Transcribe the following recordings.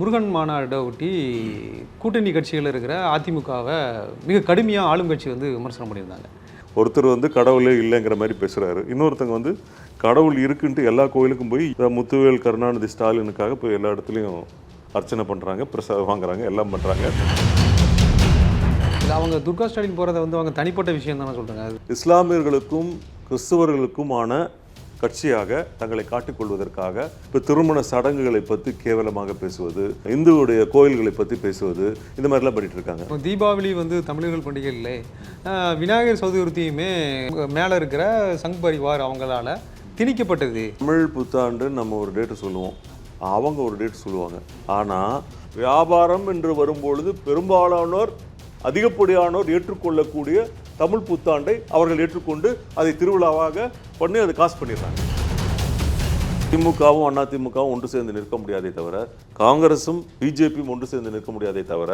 முருகன் மாநாட்டை ஒட்டி கூட்டணி கட்சிகள் இருக்கிற அதிமுகவை மிக கடுமையாக ஆளும் கட்சி வந்து விமர்சனம் பண்ணியிருந்தாங்க. ஒருத்தர் வந்து கடவுளே இல்லைங்கிற மாதிரி பேசுறாரு. இன்னொருத்தங்க வந்து கடவுள் இருக்குன்ட்டு எல்லா கோயிலுக்கும் போய் முத்துவேல் கருணாநிதி ஸ்டாலினுக்காக போய் எல்லா இடத்துலையும் அர்ச்சனை பண்றாங்க பிரசாதம் வாங்குறாங்க எல்லாம் பண்றாங்க. இல்லை அவங்க துர்கா ஸ்டாலின் போகிறத வந்து அவங்க தனிப்பட்ட விஷயம் தானே சொல்கிறாங்க இஸ்லாமியர்களுக்கும் கிறிஸ்தவர்களுக்குமான கட்சியாக தங்களை காட்டிக்கொள்வதற்காக இப்போ திருமண சடங்குகளை பற்றி கேவலமாக பேசுவது இந்துவுடைய கோயில்களை பற்றி பேசுவது இந்த மாதிரிலாம் பண்ணிட்டு இருக்காங்க. தீபாவளி வந்து தமிழர்கள் பண்டிகை இல்லை விநாயகர் சதுர்த்தியுமே மேலே இருக்கிற சங் பரிவார் அவங்களால திணிக்கப்பட்டது. தமிழ் புத்தாண்டு நம்ம ஒரு டேட்டு சொல்லுவோம். அவங்க ஒரு டேட் சொல்லுவாங்க. ஆனால் வியாபாரம் என்று வரும்பொழுது பெரும்பாலானோர் அதிகப்படியானோர் ஏற்றுக்கொள்ளக்கூடிய தமிழ் புத்தாண்டை அவர்கள் ஏற்றுக்கொண்டு அதை திருவிழாவாக பண்ணி அதை காசு பண்ணிடுறாங்க. திமுகவும் அண்ணா திமுகவும் ஒன்று சேர்ந்து நிற்க முடியாதே தவிர காங்கிரஸும் பிஜேபியும் ஒன்று சேர்ந்து நிற்க முடியாதே தவிர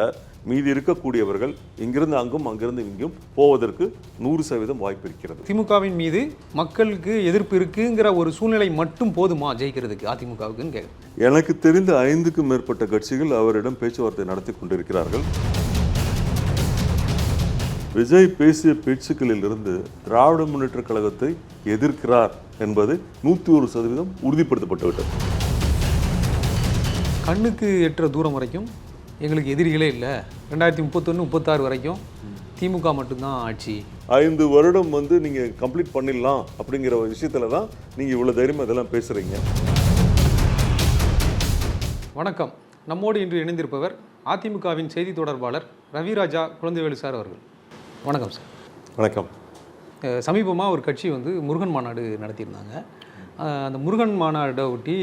மீதி இருக்கக்கூடியவர்கள் இங்கிருந்து அங்கும் அங்கிருந்து இங்கும் போவதற்கு நூறு சதவீதம் வாய்ப்பு இருக்கிறது. திமுகவின் மீது மக்களுக்கு எதிர்ப்பு இருக்குங்கிற ஒரு சூழ்நிலை மட்டும் போதுமா ஜெயிக்கிறதுக்கு அதிமுகவுக்குன்னு கேட்குறேன் எனக்கு தெரிந்த ஐந்துக்கும் மேற்பட்ட கட்சிகள் அவரிடம் பேச்சுவார்த்தை நடத்தி கொண்டிருக்கிறார்கள். விஜய் பேசிய பேச்சுக்களில் இருந்து திராவிட முன்னேற்ற கழகத்தை எதிர்க்கிறார் என்பது நூற்றி ஒரு சதவீதம் உறுதிப்படுத்தப்பட்டு விட்டது கண்ணுக்கு எட்டுற தூரம் வரைக்கும் எங்களுக்கு எதிரிகளே இல்லை. ரெண்டாயிரத்தி முப்பத்தொன்று முப்பத்தாறு வரைக்கும் திமுக மட்டும்தான் ஆட்சி. ஐந்து வருடம் வந்து நீங்கள் கம்ப்ளீட் பண்ணிடலாம் அப்படிங்கிற ஒரு விஷயத்துல தான் நீங்கள் இவ்வளோ தைரியமாக இதெல்லாம் பேசுகிறீங்க வணக்கம். நம்மோடு இன்று இணைந்திருப்பவர் அதிமுகவின் செய்தி தொடர்பாளர் ரவிராஜா குழந்தைவேலு சார் அவர்கள். வணக்கம் சார். வணக்கம். சமீபமாக ஒரு கட்சி வந்து முருகன் மாநாடு நடத்தியிருந்தாங்க. அந்த முருகன் மாநாட்டை ஒட்டி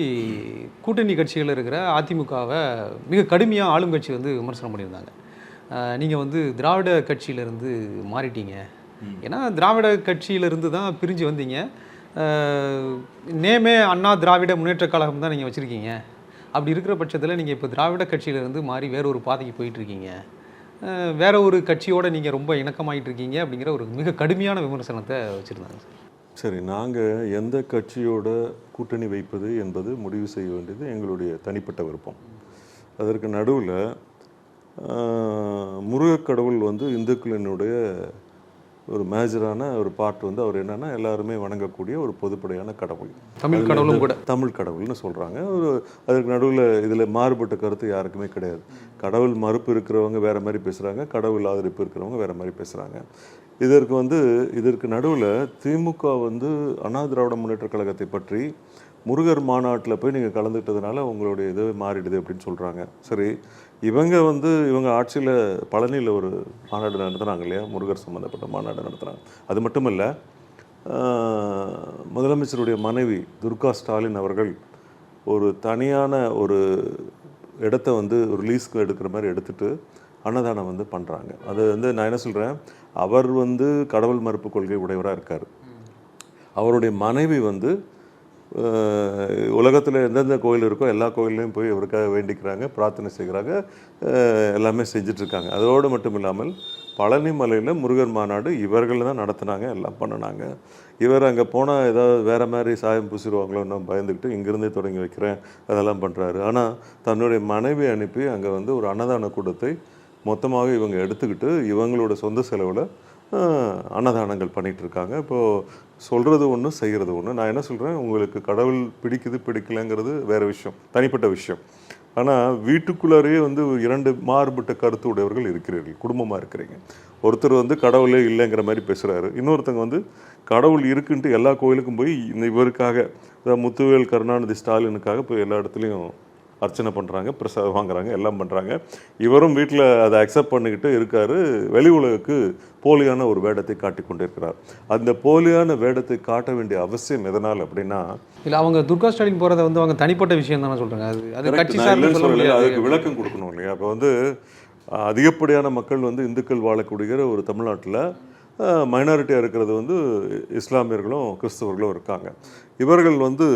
கூட்டணி கட்சிகள் இருக்கிற அதிமுகவை மிக கடுமையாக ஆளும் கட்சி வந்து விமர்சனம் பண்ணியிருந்தாங்க. நீங்கள் வந்து திராவிட கட்சியிலேருந்து மாறிட்டீங்க. ஏன்னா திராவிட கட்சியிலேருந்து தான் பிரிஞ்சு வந்தீங்க. நேமே அண்ணா திராவிட முன்னேற்ற கழகம் தான் நீங்கள் வச்சுருக்கீங்க. அப்படி இருக்கிற பட்சத்தில் நீங்கள் இப்போ திராவிட கட்சியிலேருந்து மாறி வேற ஒரு பாதைக்கு போயிட்டுருக்கீங்க வேற ஒரு கட்சியோட நீங்கள் ரொம்ப இணக்கமாயிட்டு இருக்கீங்க அப்படிங்கிற ஒரு மிக கடுமையான விமர்சனத்தை வச்சுருந்தாங்க சரி. நாங்கள் எந்த கட்சியோட கூட்டணி வைப்பது என்பது முடிவு செய்ய வேண்டியது எங்களுடைய தனிப்பட்ட விருப்பம். அதற்கு நடுவில் முருகக்கடவுள் வந்து இந்துக்களினுடைய ஒரு மேஜரான ஒரு பார்ட் வந்து அவர் என்னன்னா எல்லாருமே வணங்கக்கூடிய ஒரு பொதுப்படையான கடவுள். தமிழ் கடவுளும் கூட. தமிழ் கடவுள்னு சொல்கிறாங்க ஒரு அதற்கு நடுவில் இதில் மாறுபட்ட கருத்து யாருக்குமே கிடையாது. கடவுள் மறுப்பு இருக்கிறவங்க வேற மாதிரி பேசுகிறாங்க கடவுள் ஆதரிப்பு இருக்கிறவங்க வேற மாதிரி பேசுகிறாங்க இதற்கு வந்து இதற்கு நடுவில் திமுக வந்து அண்ணா திராவிட முன்னேற்ற கழகத்தை பற்றி முருகர் மாநாட்டில் போய் நீங்கள் கலந்துக்கிட்டதுனால உங்களுடைய இது மாறிடுது அப்படின்னு சொல்கிறாங்க சரி இவங்க வந்து இவங்க ஆட்சியில் பழனியில் ஒரு மாநாடு நடத்துனாங்க இல்லையா? முருகர் சம்மந்தப்பட்ட மாநாடு நடத்துனாங்க. அது மட்டும் இல்லை முதலமைச்சருடைய மனைவி துர்கா ஸ்டாலின் அவர்கள் ஒரு தனியான ஒரு இடத்த வந்து ஒரு லீஸ்க்கு எடுக்கிற மாதிரி எடுத்துட்டு அன்னதானம் வந்து பண்ணுறாங்க அது வந்து நான் என்ன சொல்கிறேன் அவர் வந்து கடவுள் மறுப்பு கொள்கை உடையவராக இருக்கார். அவருடைய மனைவி வந்து உலகத்தில் எந்தெந்த கோயில் இருக்கோ எல்லா கோயில்லையும் போய் இவருக்காக வேண்டிக்கிறாங்க பிரார்த்தனை செய்கிறாங்க எல்லாமே செஞ்சிட்ருக்காங்க. அதோடு மட்டும் இல்லாமல் பழனி மலையில் முருகர் மாநாடு இவர்கள் தான் நடத்துனாங்க எல்லாம் பண்ணினாங்க. இவர் அங்கே போனால் ஏதாவது வேறு மாதிரி சாயம் பூசிடுவாங்களோன்னு பயந்துக்கிட்டு இங்கேருந்தே தொடங்கி வைக்கிறேன் அதெல்லாம் பண்ணுறாரு ஆனால் தன்னுடைய மனைவி அனுப்பி அங்கே வந்து ஒரு அன்னதான கூடத்தை மொத்தமாக இவங்க எடுத்துக்கிட்டு இவங்களோட சொந்த செலவில் அன்னதானங்கள் பண்ணிகிட்டு இருக்காங்க இப்போது சொல்கிறது ஒன்று செய்கிறது ஒன்று நான் என்ன சொல்கிறேன் உங்களுக்கு கடவுள் பிடிக்குது பிடிக்கலங்கிறது வேறு விஷயம் தனிப்பட்ட விஷயம். ஆனால் வீட்டுக்குள்ளாரே வந்து இரண்டு மாறுபட்ட கருத்து உடையவர்கள் இருக்கிறீர்கள் குடும்பமாக இருக்கிறீங்க. ஒருத்தர் வந்து கடவுளே இல்லைங்கிற மாதிரி பேசுகிறாரு இன்னொருத்தங்க வந்து கடவுள் இருக்குன்ட்டு எல்லா கோயிலுக்கும் போய் இந்த இவருக்காக முத்துவேல் கருணாநிதி ஸ்டாலினுக்காக போய் எல்லா இடத்துலையும் அர்ச்சனை பண்ணுறாங்க பிரசாதம் வாங்குறாங்க எல்லாம் பண்ணுறாங்க இவரும் வீட்டில் அதை அக்செப்ட் பண்ணிக்கிட்டு இருக்காரு. வெளி உலகுக்கு போலியான ஒரு வேடத்தை காட்டி கொண்டிருக்கிறார். அந்த போலியான வேடத்தை காட்ட வேண்டிய அவசியம் எதனால் அப்படின்னா இல்லை அவங்க துர்கா ஸ்டாலின் போகிறத வந்து அவங்க தனிப்பட்ட விஷயம் தானே சொல்கிறாங்க அது அது. கட்சி அதுக்கு விளக்கம் கொடுக்கணும் இல்லையா? அப்போ வந்து அதிகப்படியான மக்கள் வந்து இந்துக்கள் வாழக்கூடிய ஒரு தமிழ்நாட்டில் மைனாரிட்டியாக இருக்கிறது வந்து இஸ்லாமியர்களும் கிறிஸ்தவர்களும் இருக்காங்க. இவர்கள் வந்து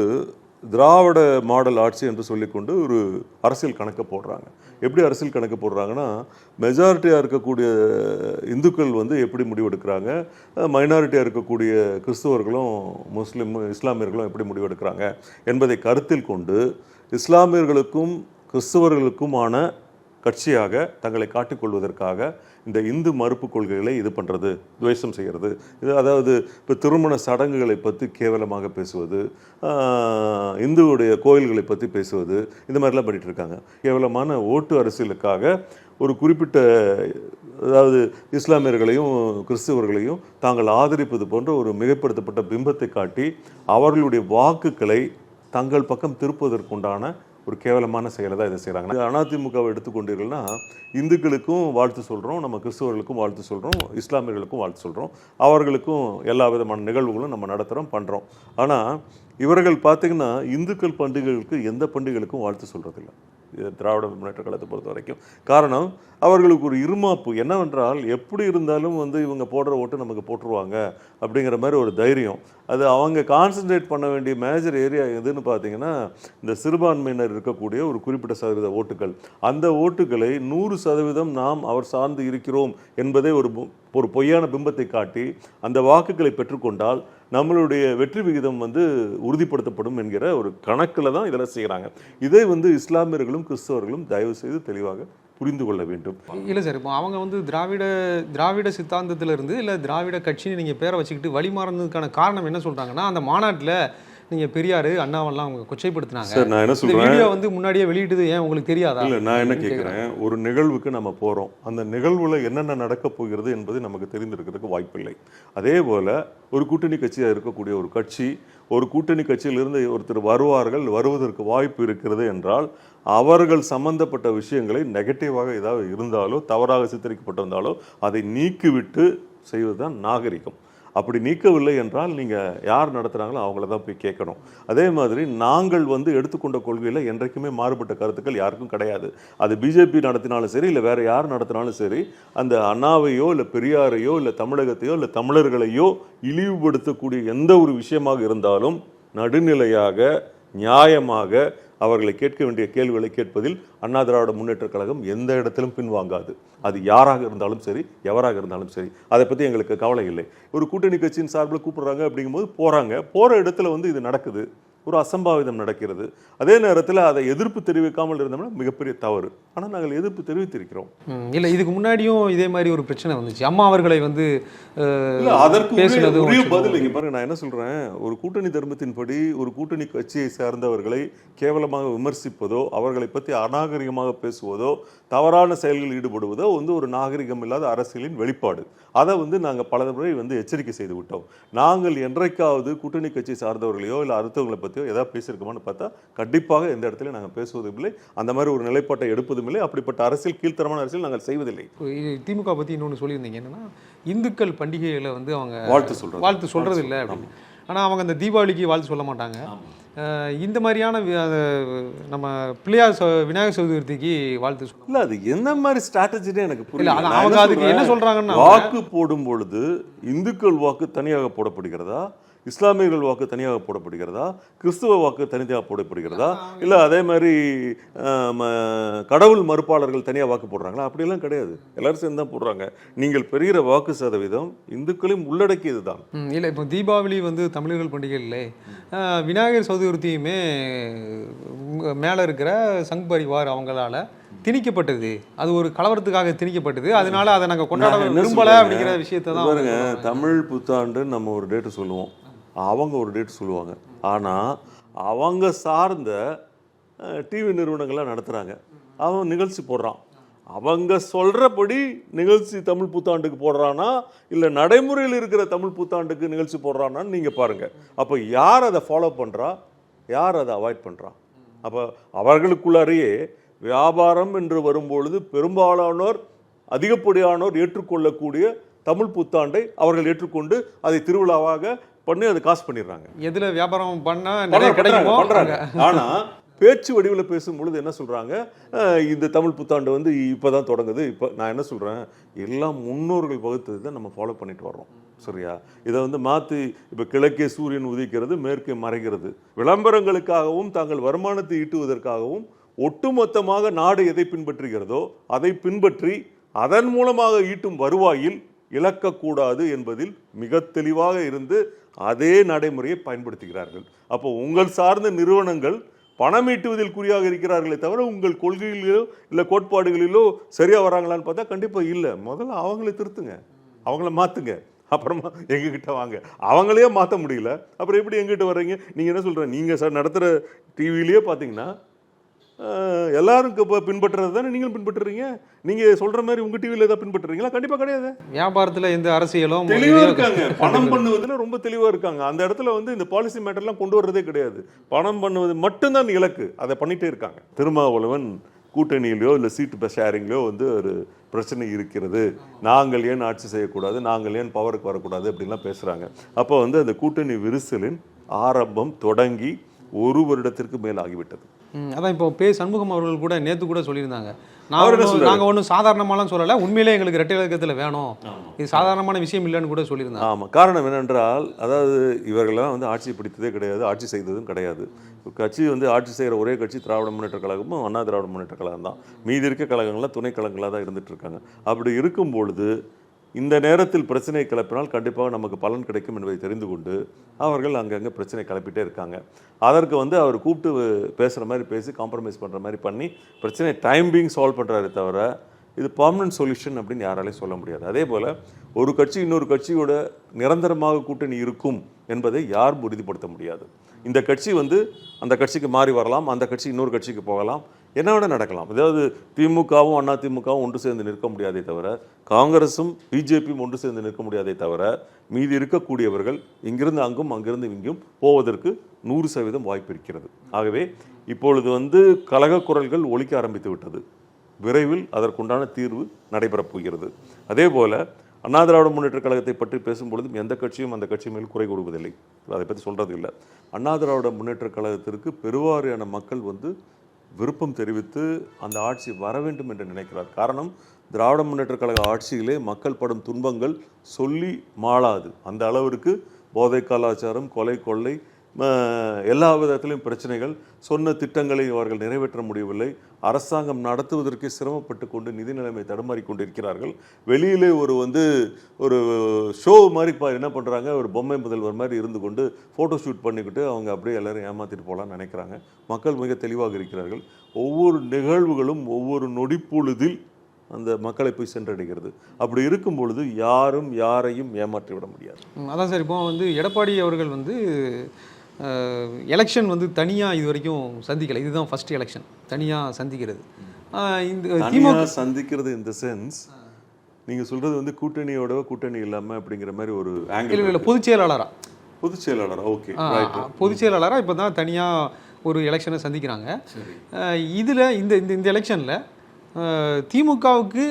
திராவிட மாடல் ஆட்சி என்று சொல்லிக்கொண்டு ஒரு அரசியல் கணக்கை போடுறாங்க. எப்படி அரசியல் கணக்கு போடுறாங்கன்னா மெஜாரிட்டியாக இருக்கக்கூடிய இந்துக்கள் வந்து எப்படி முடிவெடுக்கிறாங்க மைனாரிட்டியாக இருக்கக்கூடிய கிறிஸ்தவர்களும் முஸ்லீம் இஸ்லாமியர்களும் எப்படி முடிவெடுக்கிறாங்க என்பதை கருத்தில் கொண்டு இஸ்லாமியர்களுக்கும் கிறிஸ்தவர்களுக்குமான கட்சியாக தங்களை காட்டிக்கொள்வதற்காக இந்த இந்து மறுப்பு கொள்கைகளை இது பண்ணுறது துவேஷம் செய்கிறது இது அதாவது இப்போ திருமண சடங்குகளை பற்றி கேவலமாக பேசுவது இந்துவுடைய கோயில்களை பற்றி பேசுவது இந்த மாதிரிலாம் பண்ணிகிட்டு இருக்காங்க கேவலமான ஓட்டு அரசியலுக்காக ஒரு குறிப்பிட்ட அதாவது இஸ்லாமியர்களையும் கிறிஸ்தவர்களையும் தாங்கள் ஆதரிப்பது போன்ற ஒரு மிகப்படுத்தப்பட்ட பிம்பத்தை காட்டி அவர்களுடைய வாக்குகளை தங்கள் பக்கம் திருப்பதற்குண்டான ஒரு கேவலமான செயலை தான் இதை செய்கிறாங்க அதிமுகவை எடுத்துக்கொண்டீர்கள்னா இந்துக்களுக்கும் வாழ்த்து சொல்கிறோம் நம்ம கிறிஸ்தவர்களுக்கும் வாழ்த்து சொல்கிறோம் இஸ்லாமியர்களுக்கும் வாழ்த்து சொல்கிறோம் அவர்களுக்கும் எல்லா விதமான நிகழ்வுகளும் நம்ம நடத்துகிறோம் பண்ணுறோம் ஆனால் இவர்கள் பார்த்தீங்கன்னா இந்துக்கள் பண்டிகைகளுக்கு எந்த பண்டிகைகளுக்கும் வாழ்த்து சொல்கிறதில்ல திராவிட முன்னேற்ற கழகத்தை பொறுத்த வரைக்கும் காரணம் அவர்களுக்கு ஒரு இருமாப்பு. என்னவென்றால் எப்படி இருந்தாலும் வந்து இவங்க போடுற ஓட்டு நமக்கு போட்டுருவாங்க அப்படிங்கிற மாதிரி ஒரு தைரியம். அது அவங்க கான்சென்ட்ரேட் பண்ண வேண்டிய மேஜர் ஏரியா எதுன்னு பார்த்தீங்கன்னா இந்த சிறுபான்மையினர் இருக்கக்கூடிய ஒரு குறிப்பிட்ட சதவீத ஓட்டுகள் அந்த ஓட்டுகளை நூறு சதவீதம் நாம் அவர் சார்ந்து இருக்கிறோம் என்பதே ஒரு ஒரு பொய்யான பிம்பத்தை காட்டி அந்த வாக்குகளை பெற்றுக்கொண்டால் நம்மளுடைய வெற்றி விகிதம் வந்து உறுதிப்படுத்தப்படும் என்கிற ஒரு கணக்கில் தான் இதெல்லாம் செய்கிறாங்க இதை வந்து இஸ்லாமியர்களும் கிறிஸ்தவர்களும் தயவு செய்து தெளிவாக புரிந்து கொள்ள வேண்டும். இல்லை சார் இப்போ அவங்க வந்து திராவிட திராவிட சித்தாந்தத்திலிருந்து இல்லை திராவிட கட்சின்னு நீங்கள் பேரை வச்சுக்கிட்டு வழி மாறினதுக்கான காரணம் என்ன சொல்கிறாங்கன்னா அந்த மாநாட்டில் நீங்கள் பெரியார் அண்ணாவெல்லாம் அவங்க கொச்சைப்படுத்தினாங்க. சார் நான் என்ன சொல்றேன்? வீடியோ வந்து முன்னாடியே வெளியிட்டது ஏன் உங்களுக்கு தெரியாதா? இல்ல நான் என்ன கேட்குறேன் ஒரு நிகழ்வுக்கு நம்ம போறோம். அந்த நிகழ்வுல என்னென்ன நடக்க போகிறது என்பது நமக்கு தெரிந்திருக்கிறதுக்கு வாய்ப்பில்லை. அதே போல ஒரு கூட்டணி கட்சியா இருக்கக்கூடிய ஒரு கட்சி ஒரு கூட்டணி கட்சியிலிருந்து ஒருத்தர் வருவார்கள் வருவதற்கு வாய்ப்பு இருக்கிறது என்றால் அவர்கள் சம்பந்தப்பட்ட விஷயங்களை நெகட்டிவாக ஏதாவது இருந்தாலோ தவறாக சித்தரிக்கப்பட்டிருந்தாலோ அதை நீக்கிவிட்டு செய்வதுதான் நாகரிகம். அப்படி நீக்கவில்லை என்றால் நீங்கள் யார் நடத்துகிறாங்களோ அவங்கள தான் போய் கேட்கணும். அதே மாதிரி நாங்கள் வந்து எடுத்துக்கொண்ட கொள்கையில் என்றைக்குமே மாறுபட்ட கருத்துக்கள் யாருக்கும் கிடையாது. அது பிஜேபி நடத்தினாலும் சரி இல்லை வேறு யார் நடத்தினாலும் சரி அந்த அண்ணாவையோ இல்லை பெரியாரையோ இல்லை தமிழகத்தையோ இல்லை தமிழர்களையோ இழிவுபடுத்தக்கூடிய எந்த ஒரு விஷயமாக இருந்தாலும் நடுநிலையாக நியாயமாக அவர்களை கேட்க வேண்டிய கேள்விகளை கேட்பதில் அண்ணா திராவிட முன்னேற்றக் கழகம் எந்த இடத்திலும் பின்வாங்காது. அது யாராக இருந்தாலும் சரி எவராக இருந்தாலும் சரி. அதை பற்றி எங்களுக்கு கவலை இல்லை. ஒரு கூட்டணி கட்சியின் சார்பில் கூப்பிடுறாங்க அப்படிங்கும்போது போகிறாங்க போகிற இடத்துல வந்து இது நடக்குது. ஒரு அசம்பாவிதம் நடக்கிறது. அதே நேரத்தில் அதை எதிர்ப்பு தெரிவிக்காமல் இருந்தோம்னா மிகப்பெரிய தவறு. ஆனால் நாங்கள் எதிர்ப்பு தெரிவித்திருக்கிறோம். இல்ல இதுக்கு முன்னாடியும் இதே மாதிரி ஒரு பிரச்சனை வந்துச்சு. அம்மா அவர்களை வந்து அதற்கு உரிய-. பதில் இங்க பாருங்க நான் என்ன சொல்றேன்? ஒரு கூட்டணி தர்மத்தின்படி ஒரு கூட்டணி கட்சியை சார்ந்தவர்களை கேவலமாக விமர்சிப்பதோ அவர்களை பற்றி அநாகரிகமாக பேசுவதோ தவறான செயல்களில் ஈடுபடுவதோ வந்து ஒரு நாகரிகம் இல்லாத அரசியலின் வெளிப்பாடு. அதை வந்து நாங்கள் பல முறை வந்து எச்சரிக்கை செய்து விட்டோம். நாங்கள் என்றைக்காவது கூட்டணி கட்சி சார்ந்தவர்களையோ இல்லை அடுத்தவங்களை பற்றியோ ஏதாவது பேசியிருக்கோமான்னு பார்த்தா கண்டிப்பாக எந்த இடத்துலையும் நாங்கள் பேசுவதும் இல்லை அந்த மாதிரி ஒரு நிலைப்பாட்டை எடுப்பதும் இல்லை அப்படிப்பட்ட அரசியல் கீழ்த்தரமான அரசியல் நாங்கள் செய்வதில்லை. திமுக பத்தி இன்னொன்று சொல்லியிருந்தீங்க. என்னன்னா இந்துக்கள் பண்டிகைகளை வந்து அவங்க வாழ்த்து சொல்றது. வாழ்த்து சொல்றது இல்லை அப்படின்னு. ஆனா அவங்க அந்த தீபாவளிக்கு வாழ்த்து சொல்ல மாட்டாங்க. இந்த மாதிரியான நம்ம பிள்ளையார் விநாயகர் சதுர்த்திக்கு வாழ்த்து இல்ல அது என்ன மாதிரி ஸ்ட்ராட்டஜினே எனக்கு புரியல. அவங்க அதுக்கு என்ன சொல்றாங்கன்னா வாக்கு போடும் பொழுது இந்துக்கள் வாக்கு தனியாக போடப்படுகிறதா? இஸ்லாமியர்கள் வாக்கு தனியாக போடப்படுகிறதா? கிறிஸ்துவ வாக்கு தனியாக போடப்படுகிறதா? இல்ல அதே மாதிரி கடவுள் மறுப்பாளர்கள் தனியாக வாக்கு போடுறாங்களா? அப்படியெல்லாம் கிடையாது. எல்லாரும் சேர்ந்து தான் போடுறாங்க. நீங்கள் பெறுகிற வாக்கு சதவீதம் இந்துக்களையும் உள்ளடக்கியது தான் இல்லை இப்போ தீபாவளி வந்து தமிழர்கள் பண்டிகை இல்லை விநாயகர் சதுர்த்தியுமே மேலே இருக்கிற சங் பரிவார் அவங்களால திணிக்கப்பட்டது. அது ஒரு கலவரத்துக்காக திணிக்கப்பட்டது. அதனால அதை நாங்கள் கொண்டாட விரும்பலை அப்படிங்கிற விஷயத்தை தான் பாருங்க. தமிழ் புத்தாண்டு நம்ம ஒரு டேட்டு சொல்லுவோம். அவங்க ஒரு டேட் சொல்லுவாங்க. ஆனால் அவங்க சார்ந்த டிவி நிறுவனங்கள்லாம் நடத்துகிறாங்க அவன் நிகழ்ச்சி போடுறான். அவங்க சொல்கிறபடி நிகழ்ச்சி தமிழ் புத்தாண்டுக்கு போடுறானா இல்லை நடைமுறையில் இருக்கிற தமிழ் புத்தாண்டுக்கு நிகழ்ச்சி போடுறானான்னு நீங்கள் பாருங்கள் அப்போ யார் அதை ஃபாலோ பண்ணுறா யார் அதை அவாய்ட் பண்ணுறான் அப்போ அவர்களுக்குள்ளாரையே வியாபாரம் என்று வரும்பொழுது பெரும்பாலானோர் அதிகப்படியானோர் ஏற்றுக்கொள்ளக்கூடிய தமிழ் புத்தாண்டை அவர்கள் ஏற்றுக்கொண்டு அதை திருவிழாவாக பண்ணி அதை காசு பண்ணிடுறாங்க. எதுல வியாபாரம் பண்ணா நிறைய பண்றாங்க, கிடைக்குமோ? பண்றாங்க. ஆனா பேச்சு வடிவில் பேசும்பொழுது என்ன சொல்றாங்க? அஹ், இந்த தமிழ் புத்தாண்டு வந்து இப்பதான் தொடங்குது. இப்போ நான் என்ன சொல்றேன்? எல்லாம் முன்னோர்கள் வகுத்தது தான் நம்ம ஃபாலோ பண்ணிட்டு வர்றோம். சரியா? இதை வந்து மாத்தி இப்ப கிழக்கே சூரியன் உதிக்கிறது மேற்கே மறைகிறது. விளம்பரங்களுக்காகவும் தாங்கள் வருமானத்தை ஈட்டுவதற்காகவும் ஒட்டுமொத்தமாக நாடு எதை பின்பற்றுகிறதோ அதை பின்பற்றி அதன் மூலமாக ஈட்டும் வருவாயில் இழக்கக்கூடாது என்பதில் மிக தெளிவாக இருந்து அதே நடைமுறையை பயன்படுத்துகிறார்கள். அப்போ உங்கள் சார்ந்த நிறுவனங்கள் பணம் ஈட்டுவதில் குறியாக இருக்கிறார்களே தவிர உங்கள் கொள்கைகளிலோ இல்லை கோட்பாடுகளிலோ சரியாக வராங்களான்னு பார்த்தா கண்டிப்பாக இல்லை. முதல்ல அவங்கள திருத்துங்க. அவங்கள மாற்றுங்க அப்புறமா எங்ககிட்ட வாங்க. அவங்களையே மாற்ற முடியல. அப்புறம் எப்படி எங்கிட்ட வர்றீங்க? நீங்கள் என்ன சொல்கிறேன் நீங்கள் சார் நடத்துகிற டிவிலேயே பார்த்தீங்கன்னா எல்லாரும் இப்போ பின்பற்றுறது தானே? நீங்களும் பின்பற்றுறீங்க? நீங்கள் சொல்கிற மாதிரி உங்கள் டிவியில் ஏதாவது பின்பற்றுறீங்களா? கண்டிப்பாக கிடையாது. வியாபாரத்தில் எந்த அரசியலும் தெளிவா இதுலயும் இருக்காங்க. பணம் பண்ணுவதுல ரொம்ப தெளிவா இருக்காங்க. அந்த இடத்துல வந்து இந்த பாலிசி மேட்டர்லாம் கொண்டு வர்றதே கிடையாது. பணம் பண்ணுவது மட்டும்தான் இலக்கு. அதை பண்ணிட்டே இருக்காங்க. திருமாவளவன் கூட்டணியிலையோ இல்லை சீட்டு ஷேரிங்லையோ வந்து ஒரு பிரச்சனை இருக்கிறது. நாங்கள் ஏன் ஆட்சி செய்யக்கூடாது? நாங்கள் ஏன் பவருக்கு வரக்கூடாது? அப்படின்லாம் பேசுறாங்க. அப்போ வந்து அந்த கூட்டணி விரிசலின் ஆரம்பம் தொடங்கி ஒரு வருடத்திற்கு மேல் ஆகிவிட்டது அதான் இப்போ பே சண்முகம் அவர்கள் கூட நேத்து கூட சொல்லியிருந்தாங்க. நான்? நாங்கள் ஒன்றும் சாதாரணமாலாம் சொல்லலை. உண்மையிலே எங்களுக்கு ரெட்டை இலக்கத்தில் வேணும். இது சாதாரணமான விஷயம் இல்லைன்னு கூட சொல்லியிருந்தாங்க. ஆமாம் காரணம் என்னென்றால் அதாவது இவர்களெல்லாம் வந்து ஆட்சி பிடித்ததே கிடையாது ஆட்சி செய்ததும் கிடையாது. கட்சி வந்து ஆட்சி செய்கிற ஒரே கட்சி திராவிட முன்னேற்ற கழகமும் அண்ணா திராவிட முன்னேற்ற கழகம் தான் மீதி இருக்க கழகங்கள்லாம் துணை கழகங்களாக தான் இருந்துட்டு இருக்காங்க. அப்படி இருக்கும் பொழுது இந்த நேரத்தில் பிரச்சனை கிளப்பினால் கண்டிப்பாக நமக்கு பலன் கிடைக்கும் என்பதை தெரிந்து கொண்டு அவர்கள் அங்கங்கே பிரச்சனை கிளப்பிட்டே இருக்காங்க. அதற்கு வந்து அவர் கூப்பிட்டு பேசுகிற மாதிரி பேசி காம்ப்ரமைஸ் பண்ணுற மாதிரி பண்ணி பிரச்சனை டைம் பீங் சால்வ் பண்ணுறாரு தவிர இது பர்மனன்ட் சொல்யூஷன் அப்படின்னு யாராலையும் சொல்ல முடியாது. அதே போல் ஒரு கட்சி இன்னொரு கட்சியோட நிரந்தரமாக கூட்டணி இருக்கும் என்பதை யாரும் உறுதிப்படுத்த முடியாது. இந்த கட்சி வந்து அந்த கட்சிக்கு மாறி வரலாம் அந்த கட்சி இன்னொரு கட்சிக்கு போகலாம் என்ன விட நடக்கலாம். அதாவது திமுகவும் அண்ணா திமுகவும் ஒன்று சேர்ந்து நிற்க முடியாதே தவிர காங்கிரஸும் பிஜேபியும் ஒன்று சேர்ந்து நிற்க முடியாதே தவிர மீதி இருக்கக்கூடியவர்கள் இங்கிருந்து அங்கும் அங்கிருந்து இங்கும் போவதற்கு நூறு சதவீதம் வாய்ப்பு இருக்கிறது. ஆகவே இப்பொழுது வந்து கலக குரல்கள் ஒழிக்க ஆரம்பித்து விட்டது. விரைவில் அதற்குண்டான தீர்வு நடைபெறப் போகிறது. அதே போல அண்ணா திராவிட முன்னேற்ற கழகத்தை பற்றி பேசும்பொழுதும் எந்த கட்சியும் அந்த கட்சி மேல் குறை கூறுவதில்லை. அதை பற்றி சொல்றது இல்லை அண்ணா திராவிட முன்னேற்ற கழகத்திற்கு பெருவாரியான மக்கள் வந்து விருப்பம் தெரிவித்து அந்த ஆட்சி வர வேண்டும் என்று நினைக்கிறார். காரணம் திராவிட முன்னேற்ற கழக ஆட்சியிலே மக்கள் படும் துன்பங்கள் சொல்லி மாளாது. அந்த அளவிற்கு போதை கலாச்சாரம் கொலை கொள்ளை எல்லா விதத்திலும் பிரச்சனைகள். சொன்ன திட்டங்களை அவர்கள் நிறைவேற்ற முடியவில்லை. அரசாங்கம் நடத்துவதற்கு சிரமப்பட்டு கொண்டு நிதி நிலைமை தடுமாறி கொண்டிருக்கிறார்கள். வெளியிலே ஒரு வந்து ஒரு ஷோ மாதிரி பா என்ன பண்ணுறாங்க ஒரு பொம்மை முதல்வர் மாதிரி இருந்து கொண்டு ஃபோட்டோ ஷூட் பண்ணிக்கிட்டு அவங்க அப்படியே எல்லோரும் ஏமாற்றிட்டு போகலான்னு நினைக்கிறாங்க. மக்கள் மிக தெளிவாக இருக்கிறார்கள். ஒவ்வொரு நிகழ்வுகளும் ஒவ்வொரு நொடிப்பொழுதில் அந்த மக்களை போய் சென்றடைகிறது. அப்படி இருக்கும் பொழுது யாரும் யாரையும் ஏமாற்றி விட முடியாது அதான் சார். இப்போ வந்து எடப்பாடி அவர்கள் வந்து எலெக்ஷன் வந்து தனியாக இது வரைக்கும் சந்திக்கலை. இதுதான் ஃபர்ஸ்ட் எலெக்ஷன் தனியாக சந்திக்கிறது. இந்த திமுக சந்திக்கிறது இந்த சென்ஸ் நீங்க சொல்றது வந்து கூட்டணியோட கூட்டணி இல்லாம அப்படிங்கிற மாதிரி ஒரு ஆங்கிள் இல்லை பொதுச் செயலாளரா பொதுச் செயலாளர் ஓகே பொதுச் செயலாளராக இப்போ தான் தனியாக ஒரு எலெக்ஷனை சந்திக்கிறாங்க. இதில் இந்த இந்த இந்த எலெக்ஷனில் திமுகவுக்கு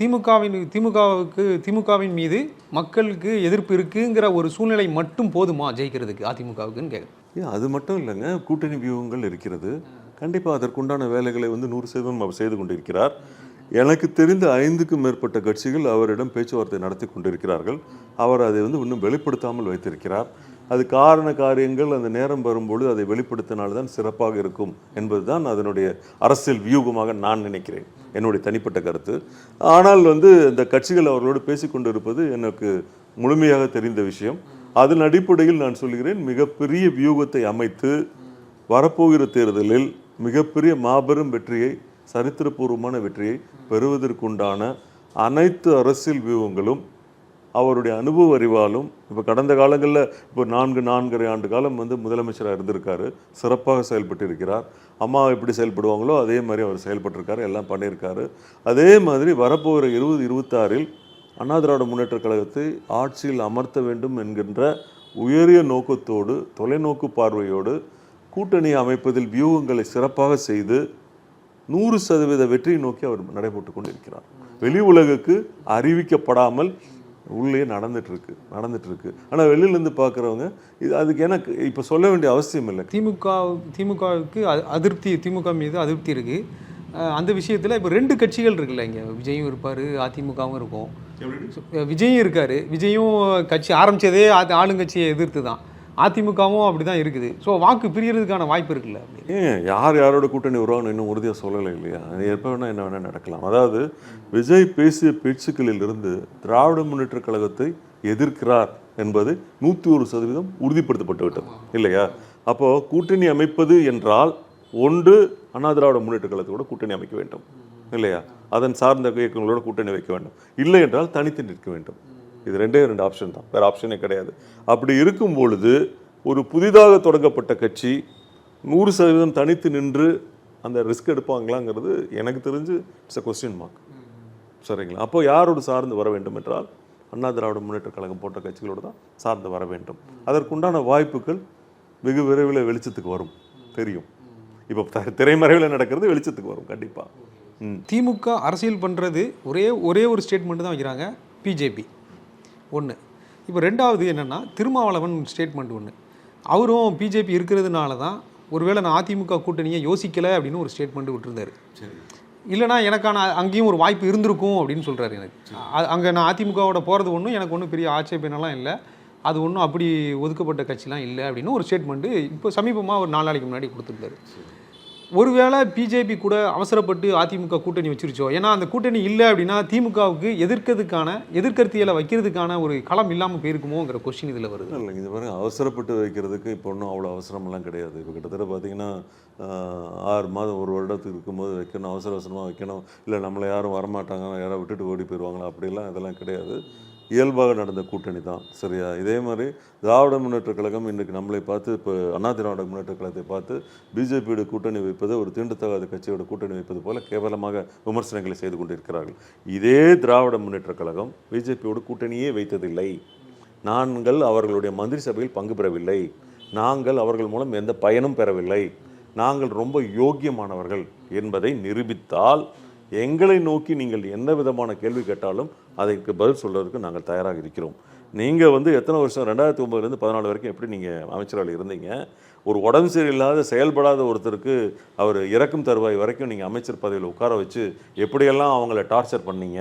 திமுகவின் திமுகவுக்கு திமுகவின் மீது மக்களுக்கு எதிர்ப்பு இருக்குங்கிற ஒரு சூழ்நிலை மட்டும் போதுமா ஜெயிக்கிறதுக்கு அதிமுகவுக்குன்னு கேட்குறேன் அது மட்டும் இல்லைங்க. கூட்டணி வியூகங்கள் இருக்கிறது. கண்டிப்பாக அதற்குண்டான வேலைகளை வந்து நூறு சதவீதம் அவர் செய்து கொண்டிருக்கிறார். எனக்கு தெரிந்த ஐந்துக்கும் மேற்பட்ட கட்சிகள் அவரிடம் பேச்சுவார்த்தை நடத்தி கொண்டிருக்கிறார்கள். அவர் அதை வந்து இன்னும் வெளிப்படுத்தாமல் வைத்திருக்கிறார். அது காரண காரியங்கள் அந்த நேரம் வரும்பொழுது அதை வெளிப்படுத்தினால்தான் சிறப்பாக இருக்கும் என்பதுதான் அதனுடைய அரசியல் வியூகமாக நான் நினைக்கிறேன். என்னுடைய தனிப்பட்ட கருத்து. ஆனால் வந்து இந்த கட்சிகள் அவர்களோடு பேசிக்கொண்டு இருப்பது எனக்கு முழுமையாக தெரிந்த விஷயம். அதன் அடிப்படையில் நான் சொல்கிறேன் மிகப்பெரிய வியூகத்தை அமைத்து வரப்போகிற தேர்தலில் மிகப்பெரிய மாபெரும் வெற்றியை சரித்திரபூர்வமான வெற்றியை பெறுவதற்குண்டான அனைத்து அரசியல் வியூகங்களும் அவருடைய அனுபவ அறிவாலும் இப்போ கடந்த காலங்களில் இப்போ நான்கு நான்கரை ஆண்டு காலம் வந்து முதலமைச்சராக இருந்திருக்காரு. சிறப்பாக செயல்பட்டு இருக்கிறார் அம்மா எப்படி செயல்படுவாங்களோ அதே மாதிரி அவர் செயல்பட்டிருக்காரு எல்லாம் பண்ணியிருக்காரு. அதே மாதிரி வரப்போகிற இருபது இருபத்தாறில் அண்ணா திராவிட முன்னேற்ற கழகத்தை ஆட்சியில் அமர்த்த வேண்டும் என்கின்ற உயரிய நோக்கத்தோடு தொலைநோக்கு பார்வையோடு கூட்டணி அமைப்பதில் வியூகங்களை சிறப்பாக செய்து நூறு சதவீத வெற்றியை நோக்கி அவர் நடைபெற்று கொண்டிருக்கிறார். வெளி உலகுக்கு அறிவிக்கப்படாமல் உள்ளே நடந்துட்டு இருக்கு நடந்துட்டு இருக்கு ஆனால் வெளியிலேருந்து பார்க்குறவங்க இது அதுக்கு எனக்கு இப்போ சொல்ல வேண்டிய அவசியம் இல்லை. திமுக திமுகவுக்கு அ- அதிருப்தி திமுக மீது அதிருப்தி இருக்கு. அஹ் அந்த விஷயத்தில் இப்போ ரெண்டு கட்சிகள் இருக்குல்ல இங்கே. விஜயும் இருப்பார் அதிமுகவும் இருக்கும். விஜயும் இருக்காரு. விஜயும் கட்சி ஆரம்பிச்சதே ஆ- ஆளுங்கட்சியை எதிர்த்து தான் அதிமுகவும் அப்படி தான் இருக்குது. ஸோ வாக்கு பிரியறதுக்கான வாய்ப்பு இருக்குல்ல? ஏன்? யார் யாரோட கூட்டணி வருவாங்கன்னு இன்னும் உறுதியாக சொல்லலை இல்லையா? எப்போ வேணால் என்ன வேணால் நடக்கலாம். அதாவது விஜய் பேசிய பேச்சுக்களில் இருந்து திராவிட முன்னேற்ற கழகத்தை எதிர்க்கிறார் என்பது நூற்றி ஒரு சதவீதம் உறுதிப்படுத்தப்பட்டு விட்டது. இல்லையா? அப்போது கூட்டணி அமைப்பது என்றால் ஒன்று அண்ணா திராவிட முன்னேற்ற கழகத்தோட கூட்டணி அமைக்க வேண்டும். இல்லையா? அதன் சார்ந்த இயக்கங்களோட கூட்டணி வைக்க வேண்டும். இல்லை என்றால் தனித்து நிற்க வேண்டும். இது ரெண்டே ரெண்டு ஆப்ஷன் தான். வேறு ஆப்ஷனே கிடையாது. அப்படி இருக்கும் பொழுது ஒரு புதிதாக தொடங்கப்பட்ட கட்சி நூறு சதவீதம் தனித்து நின்று அந்த ரிஸ்க் எடுப்பாங்களாங்கிறது எனக்கு தெரிஞ்சு இட்ஸ் அ கொஸ்டின் மார்க் சரிங்களா? அப்போ யாரோடு சார்ந்து வர வேண்டும் என்றால் அண்ணா திராவிட முன்னேற்ற கழகம் போன்ற கட்சிகளோடு தான் சார்ந்து வர வேண்டும். அதற்குண்டான வாய்ப்புகள் வெகு விரைவில் வெளிச்சத்துக்கு வரும். தெரியும். இப்போ த- திரைமறைவில் நடக்கிறது வெளிச்சத்துக்கு வரும் கண்டிப்பாக திமுக அரசியல் பண்ணுறது ஒரே ஒரே ஒரு ஸ்டேட்மெண்ட் தான் வைக்கிறாங்க. பிஜேபி. ஒன்று இப்போ ரெண்டாவது என்னென்னா திருமாவளவன் ஸ்டேட்மெண்ட் ஒன்று அவரும் பிஜேபி இருக்கிறதுனால தான் ஒருவேளை நான் அதிமுக கூட்டணியை யோசிக்கலை அப்படின்னு ஒரு ஸ்டேட்மெண்ட் விட்டுருந்தாரு. இல்லைனா எனக்கான அங்கேயும் ஒரு வாய்ப்பு இருந்திருக்கும் அப்படின்னு சொல்கிறாரு எனக்கு. அங்கே நான் அதிமுகவோட போகிறது ஒன்றும் எனக்கு ஒன்றும் பெரிய ஆட்சேபனெல்லாம் இல்லை. அது ஒன்றும் அப்படி ஒதுக்கப்பட்ட கட்சிலாம் இல்லை அப்படின்னு ஒரு ஸ்டேட்மெண்ட்டு இப்போ சமீபமாக ஒரு நாலு நாளைக்கு முன்னாடி கொடுத்துருந்தாரு. ஒருவேளை பிஜேபி கூட அவசரப்பட்டு அதிமுக கூட்டணி வச்சிருச்சோ? ஏன்னா அந்த கூட்டணி இல்லை அப்படின்னா திமுகவுக்கு எதிர்க்கிறதுக்கான எதிர்கருத்தியலை வைக்கிறதுக்கான ஒரு களம் இல்லாமல் போயிருக்குமோங்கிற கொஸ்டின் இதில் வருது. இல்லை இது பாருங்க அவசரப்பட்டு வைக்கிறதுக்கு இப்போ ஒன்றும் அவ்வளோ அவசரமெல்லாம் கிடையாது. இப்போ கிட்டத்தட்ட பார்த்தீங்கன்னா ஆறு மாதம் ஒரு வருடத்துக்கு இருக்கும்போது வைக்கணும் அவசர அவசரமாக வைக்கணும். இல்லை நம்மளை யாரும் வரமாட்டாங்க யாராவது விட்டுட்டு ஓடி போயிடுவாங்களா அப்படிலாம் இதெல்லாம் கிடையாது. இயல்பாக நடந்த கூட்டணி தான் சரியா? இதே மாதிரி திராவிட முன்னேற்ற கழகம் இன்றைக்கு நம்மளை பார்த்து இப்போ அண்ணா திராவிட முன்னேற்ற கழகத்தை பார்த்து பிஜேபியோட கூட்டணி வைப்பது ஒரு தீண்டத்தகாத கட்சியோட கூட்டணி வைப்பது போல கேவலமாக விமர்சனங்களை செய்து கொண்டிருக்கிறார்கள். இதே திராவிட முன்னேற்ற கழகம் பிஜேபியோட கூட்டணியே வைத்ததில்லை. நாங்கள் அவர்களுடைய மந்திரி சபையில் பங்கு பெறவில்லை. நாங்கள் அவர்கள் மூலம் எந்த பயனும் பெறவில்லை. நாங்கள் ரொம்ப யோக்கியமானவர்கள் என்பதை நிரூபித்தால் எங்களை நோக்கி நீங்கள் எந்த விதமான கேள்வி கேட்டாலும் அதற்கு பதில் சொல்வதற்கு நாங்கள் தயாராக இருக்கிறோம். நீங்கள் வந்து எத்தனை வருஷம் ரெண்டாயிரத்தி ஒம்பதுலேருந்து பதினாலு வரைக்கும் எப்படி நீங்கள் அமைச்சராக இருந்தீங்க? ஒரு உடம்பு சரியில்லாத செயல்படாத ஒருத்தருக்கு அவர் இறக்கும் தருவாய் வரைக்கும் நீங்கள் அமைச்சர் பதவியில் உட்கார வச்சு எப்படியெல்லாம் அவங்கள டார்ச்சர் பண்ணீங்க?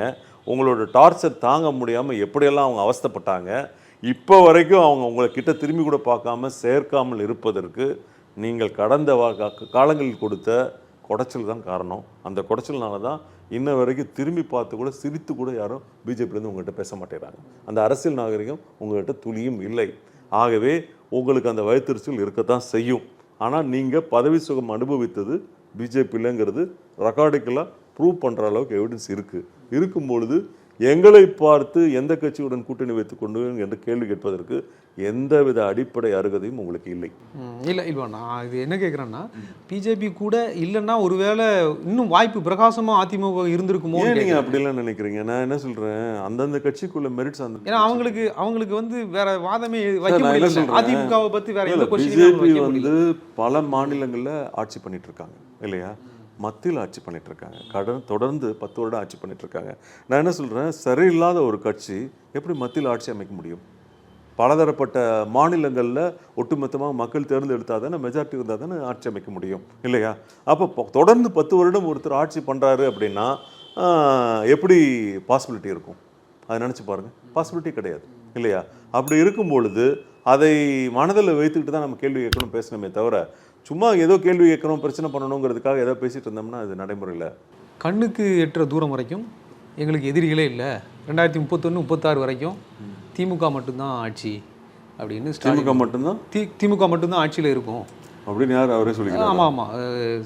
உங்களோட டார்ச்சர் தாங்க முடியாமல் எப்படியெல்லாம் அவங்க அவஸ்தைப்பட்டாங்க? இப்போ வரைக்கும் அவங்க உங்களை கிட்ட திரும்பி கூட பார்க்காம சேர்க்காமல் இருப்பதற்கு நீங்கள் கடந்த காலங்களில் கொடுத்த குடைச்சல் தான் காரணம். அந்த குடைச்சல்னால தான் இன்ன வரைக்கும் திரும்பி பார்த்து கூட சிரித்து கூட யாரும் பிஜேபிலேருந்து உங்கள்கிட்ட பேச மாட்டேறாங்க. அந்த அரசியல் நாகரிகம் உங்கள்கிட்ட துளியும் இல்லை. ஆகவே உங்களுக்கு அந்த வயத்திருச்சல் இருக்கத்தான் செய்யும். ஆனால் நீங்கள் பதவி சுகம் அனுபவித்தது பிஜேபியிலங்கிறது ரெக்கார்டிக்கலாக ப்ரூவ் பண்ணுற அளவுக்கு எவிடன்ஸ் இருக்குது இருக்கும் பொழுது எங்களை பார்த்து எந்த கட்சியுடன் கூட்டணி வைத்துக் கொண்டு என்று கேள்வி கேட்பதற்கு எந்தவித அடிப்படை அருகதையும் உங்களுக்கு இல்லை. இல்லை இல்லை நான் இது என்ன கேட்குறேன்னா பிஜேபி கூட இல்லைன்னா ஒருவேளை இன்னும் வாய்ப்பு பிரகாசமாக அதிமுக இருந்திருக்குமோ ஏன் நீங்க அப்படிலாம் நினைக்கிறீங்க? நான் என்ன சொல்றேன்? அந்தந்த கட்சிக்குள்ள மெரிட்ஸ் அந்த ஏன்னா அவங்களுக்கு அவங்களுக்கு வந்து வேற வாதமே வைக்க? அதிமுகவை பத்தி வேற எந்த பிஜேபி வந்து பல மாநிலங்கள்ல ஆட்சி பண்ணிட்டு இருக்காங்க இல்லையா? மத்தியில் ஆட்சி பண்ணிகிட்ருக்காங்க இருக்காங்க கடன் தொடர்ந்து பத்து வருடம் ஆட்சி பண்ணிகிட்ருக்காங்க இருக்காங்க நான் என்ன சொல்கிறேன் சரியில்லாத ஒரு கட்சி எப்படி மத்தியில் ஆட்சி அமைக்க முடியும்? பலதரப்பட்ட மாநிலங்களில் ஒட்டுமொத்தமாக மக்கள் தேர்ந்தெடுத்தால் தானே மெஜாரிட்டி இருந்தால் தானே ஆட்சி அமைக்க முடியும். இல்லையா? அப்போ தொடர்ந்து பத்து வருடம் ஒருத்தர் ஆட்சி பண்ணுறாரு அப்படின்னா எப்படி பாசிபிலிட்டி இருக்கும்? அதை நினச்சி பாருங்கள் பாசிபிலிட்டி கிடையாது. இல்லையா? அப்படி இருக்கும் பொழுது அதை மனதில் வைத்துக்கிட்டு தான் நம்ம கேள்வி கேட்கணும் பேசணுமே தவிர சும்மா ஏதோ கேள்வி கேட்கணும் பிரச்சனை பண்ணணுங்கிறதுக்காக ஏதோ பேசிட்டு இருந்தோம்னா அது நடைமுறையில். கண்ணுக்கு எட்டுற தூரம் வரைக்கும் எங்களுக்கு எதிரிகளே இல்லை. ரெண்டாயிரத்தி முப்பத்தொன்று முப்பத்தாறு வரைக்கும் திமுக மட்டும்தான் ஆட்சி அப்படின்னு திமுக மட்டும்தான்? தி திமுக மட்டும்தான் ஆட்சியில் இருக்கும். அப்படின்னு யார் அவரே சொல்லிக்கிறார்? ஆமாம் ஆமாம்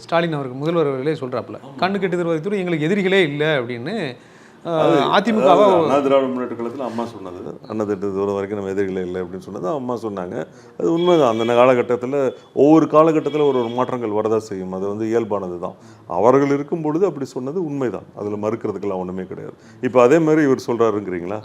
ஸ்டாலின் அவருக்கு முதல்வர் அவர்களே சொல்கிறாப்புல கண்ணு கெட்டுதல் வரைக்கும் எங்களுக்கு எதிரிகளே இல்லை அப்படின்னு அதிமுகவை திராவிட முன்னேற்ற கழகத்தில் அம்மா சொன்னது. அண்ணா திட்ட தூரம் வரைக்கும் நம்ம எதிரிகளே இல்லை அப்படின்னு சொன்னது அம்மா சொன்னாங்க. அது உண்மைதான். அந்த காலகட்டத்தில் ஒவ்வொரு காலகட்டத்தில் ஒரு ஒரு மாற்றங்கள் வரதான் செய்யும். அது வந்து இயல்பானது தான். அவர்கள் இருக்கும் பொழுது அப்படி சொன்னது உண்மைதான். அதில் மறுக்கிறதுக்கெல்லாம் ஒன்றுமே கிடையாது. இப்போ அதே மாதிரி இவர் சொல்கிறாருங்கிறீங்களா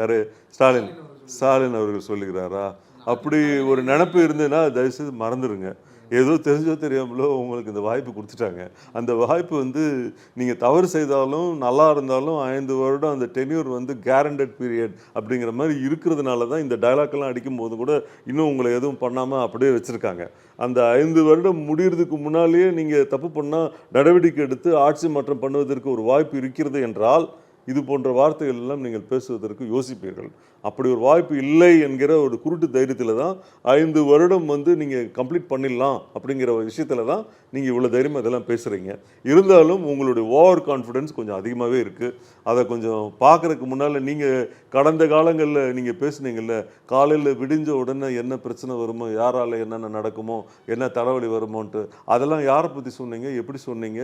யாரு? ஸ்டாலின். ஸ்டாலின் அவர்கள் சொல்லுகிறாரா? அப்படி ஒரு நினப்பு இருந்ததுன்னா தயவுசெய்து மறந்துடுங்க ஏதோ தெரிஞ்சோ தெரியாமலோ உங்களுக்கு இந்த வாய்ப்பு கொடுத்துட்டாங்க. அந்த வாய்ப்பு வந்து நீங்கள் தவறு செய்தாலும் நல்லா இருந்தாலும் ஐந்து வருடம் அந்த டென்யூர் வந்து கேரண்டட் பீரியட் அப்படிங்கிற மாதிரி இருக்கிறதுனால தான் இந்த டயலாக்லாம் அடிக்கும் போது கூட இன்னும் உங்களை எதுவும் பண்ணாமல் அப்படியே வச்சுருக்காங்க. அந்த ஐந்து வருடம் முடிகிறதுக்கு முன்னாலேயே நீங்கள் தப்பு பண்ணால் நடவடிக்கை எடுத்து ஆட்சி மாற்றம் பண்ணுவதற்கு ஒரு வாய்ப்பு இருக்கிறது என்றால் இது போன்ற வார்த்தைகள் எல்லாம் நீங்கள் பேசுவதற்கு யோசிப்பீர்கள். அப்படி ஒரு வாய்ப்பு இல்லை என்கிற ஒரு குருட்டு தைரியத்தில் தான் ஐந்து வருடம் வந்து நீங்கள் கம்ப்ளீட் பண்ணிடலாம் அப்படிங்கிற விஷயத்தில் தான் நீங்கள் இவ்வளோ தைரியமாக இதெல்லாம் பேசுகிறீங்க இருந்தாலும் உங்களுடைய ஓவர் கான்ஃபிடென்ஸ் கொஞ்சம் அதிகமாகவே இருக்குது அதை கொஞ்சம் பார்க்குறதுக்கு முன்னால் நீங்கள் கடந்த காலங்களில் நீங்கள் பேசுனீங்கல்ல காலையில் விடிஞ்ச உடனே என்ன பிரச்சனை வருமோ யாரால் என்னென்ன நடக்குமோ என்ன தலைவலி வருமோன்ட்டு அதெல்லாம் யாரை பற்றி சொன்னீங்க எப்படி சொன்னீங்க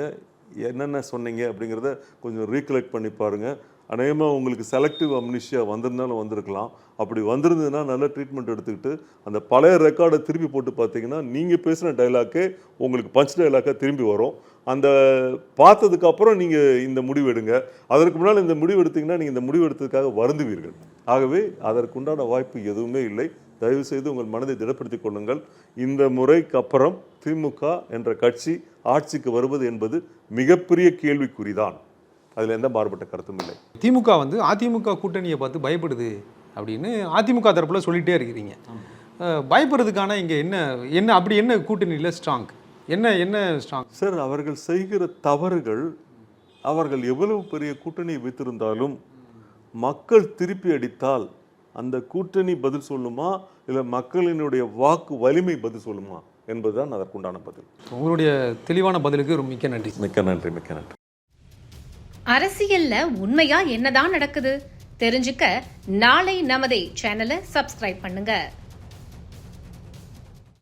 என்னென்ன சொன்னீங்க அப்படிங்கிறத கொஞ்சம் ரீகலெக்ட் பண்ணி பாருங்கள் அநேகமாக உங்களுக்கு செலக்டிவ் அம்னிஷியா வந்திருந்தாலும் வந்திருக்கலாம். அப்படி வந்திருந்ததுன்னா நல்ல ட்ரீட்மெண்ட் எடுத்துக்கிட்டு அந்த பழைய ரெக்கார்டை திரும்பி போட்டு பார்த்தீங்கன்னா நீங்கள் பேசுகிற டைலாக்கே உங்களுக்கு பஞ்ச் டைலாக்காக திரும்பி வரும். அந்த பார்த்ததுக்கு அப்புறம் நீங்கள் இந்த முடிவு எடுங்க. அதற்கு முன்னால் இந்த முடிவு எடுத்தீங்கன்னா நீங்கள் இந்த முடிவு எடுத்ததுக்காக வருந்துவீர்கள். ஆகவே அதற்குண்டான வாய்ப்பு எதுவுமே இல்லை. தயவுசெய்து உங்கள் மனதை திடப்படுத்திக் கொள்ளுங்கள். இந்த முறைக்கு அப்புறம் திமுக என்ற கட்சி ஆட்சிக்கு வருவது என்பது மிகப்பெரிய கேள்விக்குறிதான். அதில் எந்த மாறுபட்ட கருத்தும் இல்லை. திமுக வந்து அதிமுக கூட்டணியை பார்த்து பயப்படுது அப்படின்னு அதிமுக தரப்புல சொல்லிட்டே இருக்கிறீங்க. பயப்படுறதுக்கான இங்கே என்ன என்ன அப்படி என்ன கூட்டணியில் ஸ்ட்ராங் என்ன என்ன ஸ்ட்ராங் சார் அவர்கள் செய்கிற தவறுகள் அவர்கள் எவ்வளவு பெரிய கூட்டணி வைத்திருந்தாலும் மக்கள் திருப்பி அடித்தால் அந்த கூட்டணி பதில் சொல்லுமா? இல்லை மக்களினுடைய வாக்கு வலிமை பதில் சொல்லுமா? என்பதுதான் அதற்குண்டான பதில். உங்களுடைய தெளிவான பதிலுக்கு ரொம்ப மிக்க நன்றி. மிக்க நன்றி மிக்க நன்றி. அரசியல்ல உண்மையா என்னதான் நடக்குது? தெரிஞ்சுக்க நாளை நமதே சேனலை சப்ஸ்கிரைப் பண்ணுங்க.